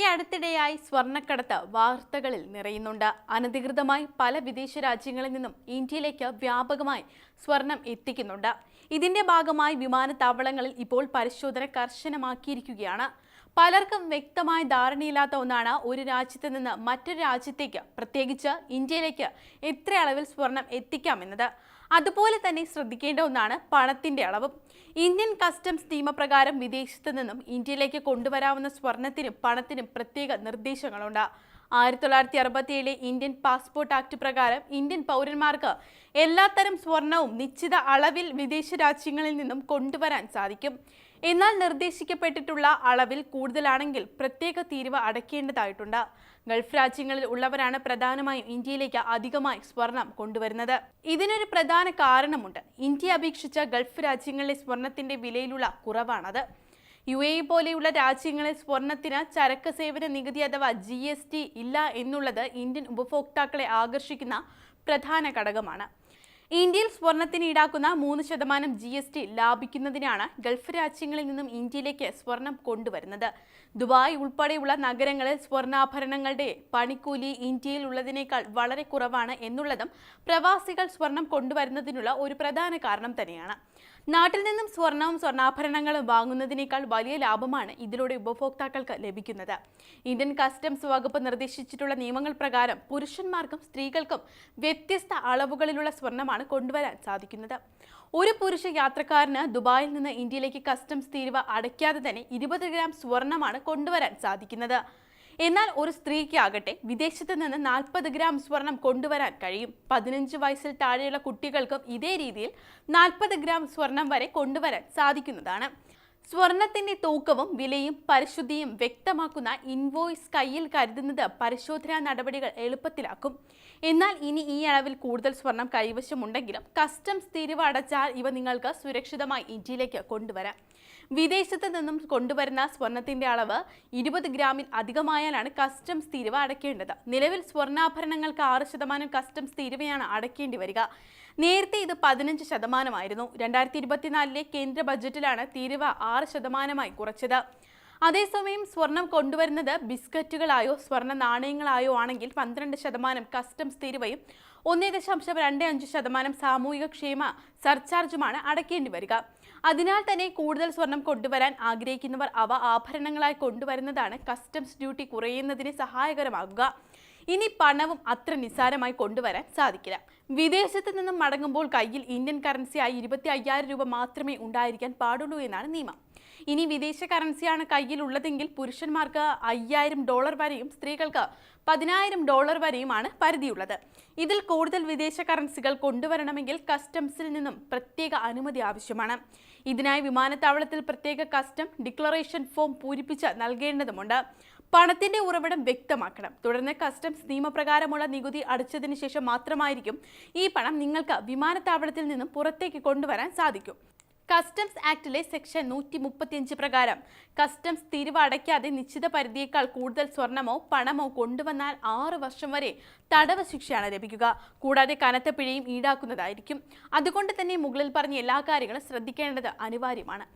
ഈ അടുത്തിടെയായി സ്വർണക്കടത്ത് വാർത്തകളിൽ നിറയുന്നുണ്ട്. അനധികൃതമായി പല വിദേശ രാജ്യങ്ങളിൽ നിന്നും ഇന്ത്യയിലേക്ക് വ്യാപകമായി സ്വർണം എത്തിക്കുന്നുണ്ട്. ഇതിന്റെ ഭാഗമായി വിമാനത്താവളങ്ങളിൽ ഇപ്പോൾ പരിശോധന കർശനമാക്കിയിരിക്കുകയാണ്. പലർക്കും വ്യക്തമായ ധാരണയില്ലാത്ത ഒന്നാണ് ഒരു രാജ്യത്ത് നിന്ന് മറ്റൊരു രാജ്യത്തേക്ക് പ്രത്യേകിച്ച് ഇന്ത്യയിലേക്ക് എത്ര അളവിൽ സ്വർണം എത്തിക്കാമെന്നത് അതുപോലെ തന്നെ ശ്രദ്ധിക്കേണ്ട ഒന്നാണ് പണത്തിന്റെ അളവ്. ഇന്ത്യൻ കസ്റ്റംസ് നിയമപ്രകാരം വിദേശത്ത് നിന്നും ഇന്ത്യയിലേക്ക് കൊണ്ടുവരാവുന്ന സ്വർണത്തിനും പണത്തിനും പ്രത്യേക നിർദ്ദേശങ്ങളുണ്ട്. ആയിരത്തി തൊള്ളായിരത്തി അറുപത്തിയേഴിലെ ഇന്ത്യൻ പാസ്പോർട്ട് ആക്ട് പ്രകാരം ഇന്ത്യൻ പൗരന്മാർക്ക് എല്ലാത്തരം സ്വർണവും നിശ്ചിത അളവിൽ വിദേശ രാജ്യങ്ങളിൽ നിന്നും കൊണ്ടുവരാൻ സാധിക്കും. എന്നാൽ നിർദ്ദേശിക്കപ്പെട്ടിട്ടുള്ള അളവിൽ കൂടുതലാണെങ്കിൽ പ്രത്യേക തീരുവ അടയ്ക്കേണ്ടതായിട്ടുണ്ട്. ഗൾഫ് രാജ്യങ്ങളിൽ ഉള്ളവരാണ് പ്രധാനമായും ഇന്ത്യയിലേക്ക് അധികമായി സ്വർണം കൊണ്ടുവരുന്നത്. ഇതിനൊരു പ്രധാന കാരണമുണ്ട്. ഇന്ത്യ അപേക്ഷിച്ച ഗൾഫ് രാജ്യങ്ങളിലെ സ്വർണത്തിന്റെ വിലയിലുള്ള കുറവാണത്. യു എ പോലെയുള്ള രാജ്യങ്ങളിൽ സ്വർണത്തിന് ചരക്ക് സേവന നികുതി അഥവാ ജി ഇല്ല എന്നുള്ളത് ഇന്ത്യൻ ഉപഭോക്താക്കളെ ആകർഷിക്കുന്ന പ്രധാന ഘടകമാണ്. ഇന്ത്യയിൽ സ്വർണത്തിന് ഈടാക്കുന്ന മൂന്ന് ശതമാനം ജി എസ് ടി ലാഭിക്കുന്നതിനാണ് ഗൾഫ് രാജ്യങ്ങളിൽ നിന്നും ഇന്ത്യയിലേക്ക് സ്വർണം കൊണ്ടുവരുന്നത്. ദുബായ് ഉൾപ്പെടെയുള്ള നഗരങ്ങളിൽ സ്വർണാഭരണങ്ങളുടെ പണിക്കൂലി ഇന്ത്യയിൽ ഉള്ളതിനേക്കാൾ വളരെ കുറവാണ് എന്നുള്ളതും പ്രവാസികൾ സ്വർണം കൊണ്ടുവരുന്നതിനുള്ള ഒരു പ്രധാന കാരണം തന്നെയാണ്. നാട്ടിൽ നിന്നും സ്വർണവും സ്വർണാഭരണങ്ങളും വാങ്ങുന്നതിനേക്കാൾ വലിയ ലാഭമാണ് ഇതിലൂടെ ഉപഭോക്താക്കൾക്ക് ലഭിക്കുന്നത്. ഇന്ത്യൻ കസ്റ്റംസ് വകുപ്പ് നിർദ്ദേശിച്ചിട്ടുള്ള നിയമങ്ങൾ പ്രകാരം പുരുഷന്മാർക്കും സ്ത്രീകൾക്കും വ്യത്യസ്ത അളവുകളിലുള്ള സ്വർണമാണ് കൊണ്ടുവരാൻ സാധിക്കുന്നത്. ഒരു പുരുഷ യാത്രക്കാരന് ദുബായിൽ നിന്ന് ഇന്ത്യയിലേക്ക് കസ്റ്റംസ് തീരുവ അടയ്ക്കാതെ തന്നെ ഇരുപത് ഗ്രാം സ്വർണമാണ് കൊണ്ടുവരാൻ സാധിക്കുന്നത്. എന്നാൽ ഒരു സ്ത്രീക്ക് ആകട്ടെ വിദേശത്ത് നിന്ന് നാൽപ്പത് ഗ്രാം സ്വർണം കൊണ്ടുവരാൻ കഴിയും. പതിനഞ്ച് വയസ്സിൽ താഴെയുള്ള കുട്ടികൾക്കും ഇതേ രീതിയിൽ നാൽപ്പത് ഗ്രാം സ്വർണം വരെ കൊണ്ടുവരാൻ സാധിക്കുന്നതാണ്. സ്വർണത്തിന്റെ തൂക്കവും വിലയും പരിശുദ്ധിയും വ്യക്തമാക്കുന്ന ഇൻവോയ്സ് കയ്യിൽ കരുതുന്നത് പരിശോധനാ നടപടികൾ എളുപ്പത്തിലാക്കും. എന്നാൽ ഇനി ഈ അളവിൽ കൂടുതൽ സ്വർണം കൈവശമുണ്ടെങ്കിലും കസ്റ്റംസ് തീരുവ അടച്ചാൽ ഇവ നിങ്ങൾക്ക് സുരക്ഷിതമായി ഇന്ത്യയിലേക്ക് കൊണ്ടുവരാം. വിദേശത്ത് നിന്നും കൊണ്ടുവരുന്ന സ്വർണത്തിന്റെ അളവ് ഇരുപത് ഗ്രാമിൽ അധികമായാലാണ് കസ്റ്റംസ് തീരുവ അടയ്ക്കേണ്ടത്. നിലവിൽ സ്വർണാഭരണങ്ങൾക്ക് ആറ് ശതമാനം കസ്റ്റംസ് തീരുവയാണ് അടയ്ക്കേണ്ടി വരിക. നേരത്തെ ഇത് പതിനഞ്ച് ശതമാനമായിരുന്നു. രണ്ടായിരത്തി ഇരുപത്തിനാലിലെ കേന്ദ്ര ബജറ്റിലാണ് തീരുവ ആറ് ശതമാനമായി കുറച്ചത്. അതേസമയം സ്വർണം കൊണ്ടുവരുന്നത് ബിസ്ക്കറ്റുകളായോ സ്വർണ നാണയങ്ങളായോ ആണെങ്കിൽ പന്ത്രണ്ട് ശതമാനം കസ്റ്റംസ് തീരുവയും ഒന്നേ ദശാംശം രണ്ട് അഞ്ച് ശതമാനം സാമൂഹിക ക്ഷേമ സർചാർജുമാണ് അടയ്ക്കേണ്ടി വരിക. അതിനാൽ തന്നെ കൂടുതൽ സ്വർണം കൊണ്ടുവരാൻ ആഗ്രഹിക്കുന്നവർ അവ ആഭരണങ്ങളായി കൊണ്ടുവരുന്നതാണ് കസ്റ്റംസ് ഡ്യൂട്ടി കുറയുന്നതിന് സഹായകരമാകുക. ഇനി പണവും അത്ര നിസ്സാരമായി കൊണ്ടുവരാൻ സാധിക്കില്ല. വിദേശത്ത് നിന്നും മടങ്ങുമ്പോൾ കയ്യിൽ ഇന്ത്യൻ കറൻസിയായി ഇരുപത്തി അയ്യായിരം രൂപ മാത്രമേ ഉണ്ടായിരിക്കാൻ പാടുള്ളൂ എന്നാണ് നിയമം. ഇനി വിദേശ കറൻസിയാണ് കയ്യിൽ ഉള്ളതെങ്കിൽ പുരുഷന്മാർക്ക് അയ്യായിരം ഡോളർ വരെയും സ്ത്രീകൾക്ക് പതിനായിരം ഡോളർ വരെയുമാണ് പരിധിയുള്ളത്. ഇതിൽ കൂടുതൽ വിദേശ കറൻസികൾ കൊണ്ടുവരണമെങ്കിൽ കസ്റ്റംസിൽ നിന്നും പ്രത്യേക അനുമതി ആവശ്യമാണ്. ഇതിനായി വിമാനത്താവളത്തിൽ പ്രത്യേക കസ്റ്റം ഡിക്ലറേഷൻ ഫോം പൂരിപ്പിച്ച് നൽകേണ്ടതുണ്ട് പണത്തിന്റെ ഉറവിടം വ്യക്തമാക്കണം. തുടർന്ന് കസ്റ്റംസ് നിയമപ്രകാരമുള്ള നികുതി അടച്ചതിന് ശേഷം മാത്രമായിരിക്കും ഈ പണം നിങ്ങൾക്ക് വിമാനത്താവളത്തിൽ നിന്നും പുറത്തേക്ക് കൊണ്ടുവരാൻ സാധിക്കും. കസ്റ്റംസ് ആക്ടിലെ സെക്ഷൻ നൂറ്റി മുപ്പത്തിയഞ്ച് പ്രകാരം കസ്റ്റംസ് തീരുവ അടയ്ക്കാതെ നിശ്ചിത പരിധിയേക്കാൾ കൂടുതൽ സ്വർണമോ പണമോ കൊണ്ടുവന്നാൽ ആറ് വർഷം വരെ തടവ് ശിക്ഷയാണ് ലഭിക്കുക. കൂടാതെ കനത്ത പിഴയും ഈടാക്കുന്നതായിരിക്കും. അതുകൊണ്ട് തന്നെ മുകളിൽ പറഞ്ഞ എല്ലാ കാര്യങ്ങളും ശ്രദ്ധിക്കേണ്ടത് അനിവാര്യമാണ്.